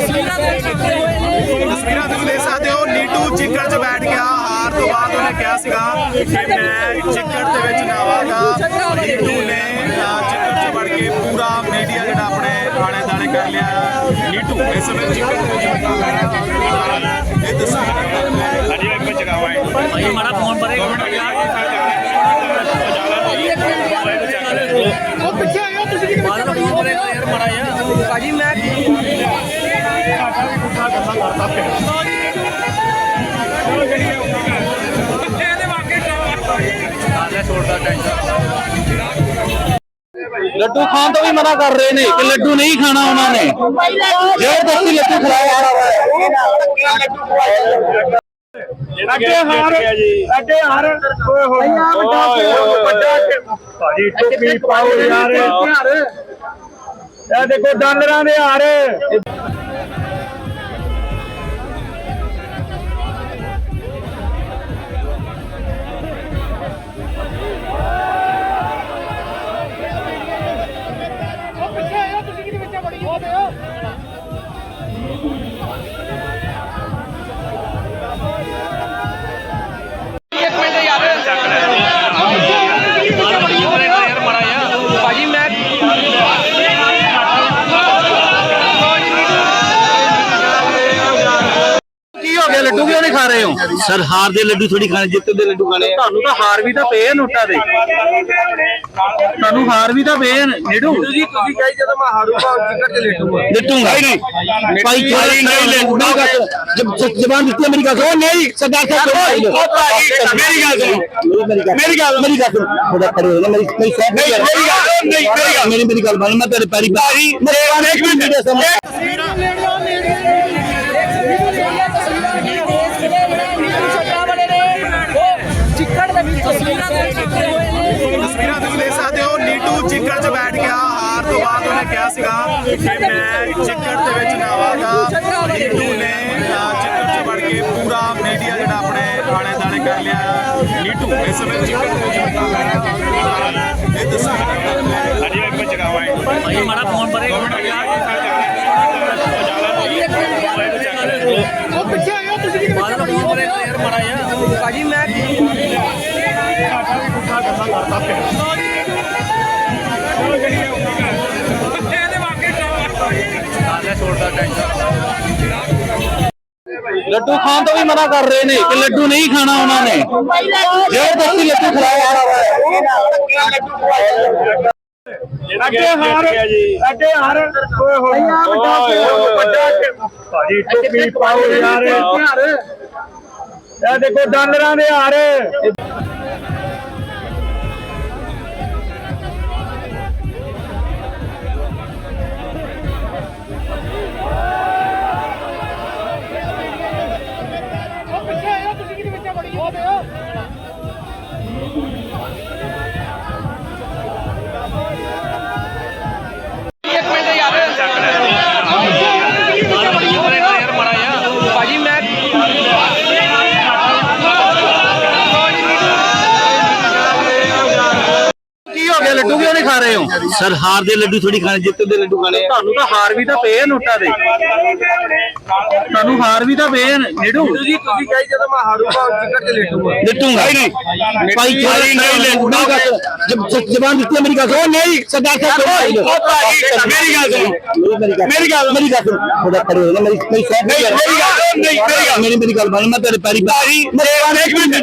ਤਸਵੀਰਾਂ ਤੁਸੀਂ ਦੇਖ ਸਕਦੇ ਹੋ ਨੀਟੂ ਚਿੱਕੜ 'ਚ ਬੈਠ ਗਿਆ ਹਾਰ ਤੋਂ ਬਾਅਦ ਉਹਨੇ ਕਿਹਾ ਸੀਗਾ ਕਿ ਮੈਂ ਚਿੱਕੜ ਦੇ ਵਿੱਚ ਨਾਵਾਂਗਾ ਨੀਟੂ ਨੇ ਚਿੱਕੜ 'ਚ ਵੜ ਕੇ ਪੂਰਾ ਮੀਡੀਆ ਜਿਹੜਾ ਆਪਣੇ ਆਲੇ ਦਾਲੇ ਕਰ ਲਿਆ ਨੀਟੂ ਇਸ ਸਮੇਂ ਚਿੱਕੜ ਦੇ ਵਿੱਚ ਇਹ ਤਸਵੀਰ ਅਜੇ ਇੱਕ ਚਗਾਵਾ ਹੈ ਭਾਈ ਮਾੜਾ ਫੋਨ ਪਰੇ ਉਹ ਪਿੱਛੇ ਆਇਓ। ਤੁਸੀਂ ਕਿਹਦੇ ਮਾੜਾ ਫੋਨ ਪਰੇ ਯਾਰ ਮਾੜਾ ਯਾਰ ਭਾਜੀ ਮੈਂ ਲੱਡੂ ਖਾਣ ਤੋਂ ਵੀ ਮਨਾ ਕਰ ਰਹੇ ਨੇ ਕਿ ਲੱਡੂ ਨਹੀਂ ਖਾਣਾ ਉਹਨਾਂ ਨੇ। ਜ਼ਬਰਦਸਤੀ ਲੱਡੂ ਖਿਲਾਇਆ ਅੱਗੇ ਹਾਰ ਅੱਗੇ ਹਾਰ ਓਏ ਹੋਏ। ਵੱਡਾ ਭਾਜੀ ਟੋਪੀ ਪਾਓ ਯਾਰ। ਇਹ ਦੇਖੋ ਡਾਲਰਾਂ ਦੇ ਹਾਰ। ਵਿੱਚ ਲੱਡੂ ਕਿਉਂ ਨਹੀਂ ਖਾ ਰਹੇ ਹੋ ਸਰ ਹਾਰ ਦੇ ਲੱਡੂ ਥੋੜੀ ਖਾਣੇ ਜਿੱਤ ਦੇ ਲੱਡੂ ਖਾਣੇ ਤੁਹਾਨੂੰ ਤਾਂ ਹਾਰ ਵੀ ਤਾਂ ਪਏ ਆ ਨੋਟਾਂ ਦੇ ਤੁਹਾਨੂੰ ਹਾਰ ਵੀ ਤਾਂ ਪਏ ਆ ਨੇੜੂ ਜੀ ਤੁਸੀਂ ਕਹੀ ਜਦੋਂ ਮੈਂ ਹਾਰੂਗਾ ਟਿਕਟ ਤੇ ਲੇਟੂਗਾ ਨਹੀਂ ਭਾਈ ਨਹੀਂ ਨਹੀਂ ਲੱਡੂਗਾ ਜ਼ਬਾਨ ਦਿੱਤੀ ਹੈ ਮੇਰੀ ਗੱਲ ਸੁਣੋ ਨਹੀਂ ਸਰਦਾਰ ਸਾਹਿਬ ਮੇਰੀ ਗੱਲ ਸੁਣੋ ਮੇਰੀ ਗੱਲ ਮੇਰੀ ਗੱਲ ਸੁਣੋ ਥੋੜਾ ਖੜੇ ਹੋ ਜਾ ਮੇਰੀ ਮੇਰੀ ਸਹਿਬ ਮੇਰੀ ਗੱਲ ਨਹੀਂ ਮੇਰੀ ਗੱਲ ਮੇਰੀ ਮੇਰੀ ਗੱਲ ਮੰਨ ਮੈਂ ਤੇਰੇ ਪੈਰੀ ਪੈਰੀ ਮੇਰੇ ਇੱਕ ਮਿੰਟ ਤਸਵੀਰਾਂ ਤੁਸੀਂ ਦੇਖ ਸਕਦੇ ਹੋ ਨੀਟੂ ਚਿੱਕੜ 'ਚ ਬੈਠ ਗਿਆ ਹਾਰ ਤੋਂ ਬਾਅਦ ਉਹਨੇ ਕਿਹਾ ਸੀਗਾ ਕਿ ਮੈਂ ਚਿੱਕੜ ਦੇ ਵਿੱਚ ਨਾਵਾਂਗਾ ਨੀਟੂ ਨੇ ਚਿੱਕੜ 'ਚ ਵੜ ਕੇ ਪੂਰਾ ਮੀਡੀਆ ਜਿਹੜਾ ਆਪਣੇ ਆਲੇ ਦਾਲੇ ਕਰ ਲਿਆ ਨੀਟੂ ਇਸ ਸਮੇਂ ਚਿੱਕੜ ਦੇ ਵਿੱਚ ਇਹ ਤਸਵੀਰ ਅਜੇ ਇੱਕ ਚਗਾਵਾ ਹੈ? ਭਾਈ ਮਾੜਾ ਫੋਨ ਪਰੇ ਉਹ ਪਿੱਛੇ ਆਇਓ ਤੁਸੀਂ ਕਿਹਦੇ ਮਾੜਾ ਫੋਨ ਪਰੇ ਯਾਰ ਮਾੜਾ ਯਾਰ ਭਾਜੀ ਮੈਂ ਲੱਡੂ ਖਾਣ ਤੋਂ ਵੀ ਮਨਾ ਕਰ ਰਹੇ ਨੇ ਕਿ ਲੱਡੂ ਨਹੀਂ ਖਾਣਾ ਉਹਨਾਂ ਨੇ। ਜ਼ਬਰਦਸਤੀ ਲੱਡੂ ਖਿਲਾਇਆ ਅੱਗੇ ਹਾਰ ਅੱਗੇ ਹਾਰ। ਓਏ ਹੋਏ। ਵੱਡਾ ਭਾਜੀ ਟੋਪੀ ਪਾਓ ਯਾਰ। ਇਹ ਦੇਖੋ ਡਾਲਰਾਂ ਦੇ ਹਾਰ। ਕਿਹਦੇ ਵਿੱਚ ਲੱਡੂ ਕਿਉਂ ਨਹੀਂ ਖਾ ਰਹੇ ਹੋ ਸਰ ਹਾਰ ਦੇ ਲੱਡੂ ਥੋੜੀ ਖਾਣੇ ਜਿੱਤ ਦੇ ਲੱਡੂ ਖਾਣੇ ਤੁਹਾਨੂੰ ਤਾਂ ਹਾਰ ਵੀ ਤਾਂ ਪਏ ਆ ਨੋਟਾਂ ਦੇ ਤੁਹਾਨੂੰ ਹਾਰ ਵੀ ਤਾਂ ਪਏ ਆ ਨੇੜੂ ਜੀ ਤੁਸੀਂ ਕਹੀ ਜਦੋਂ ਮੈਂ ਹਾਰੂਗਾ ਟਿਕਟ ਤੇ ਲੇਟੂਗਾ ਨਹੀਂ ਭਾਈ ਨਹੀਂ ਲੱਡੂਗਾ ਜ਼ਬਾਨ ਦਿੱਤੀ ਹੈ ਮੇਰੀ ਗੱਲ ਸੁਣੋ ਨਹੀਂ ਸਰਦਾਰ ਸਾਹਿਬ ਮੇਰੀ ਗੱਲ ਸੁਣੋ ਮੇਰੀ ਗੱਲ ਮੇਰੀ ਗੱਲ ਸੁਣੋ ਥੋੜਾ ਖੜੇ ਹੋ ਜਾ ਮੇਰੀ ਮੇਰੀ ਸਹਿਬ ਮੇਰੀ ਗੱਲ ਨਹੀਂ ਮੇਰੀ ਗੱਲ ਮੇਰੀ ਮੇਰੀ ਗੱਲ ਮੰਨ ਮੈਂ ਤੇਰੇ ਪੈਰੀ ਪੈਰੀ ਮੇਰੇ ਇੱਕ ਮਿੰਟ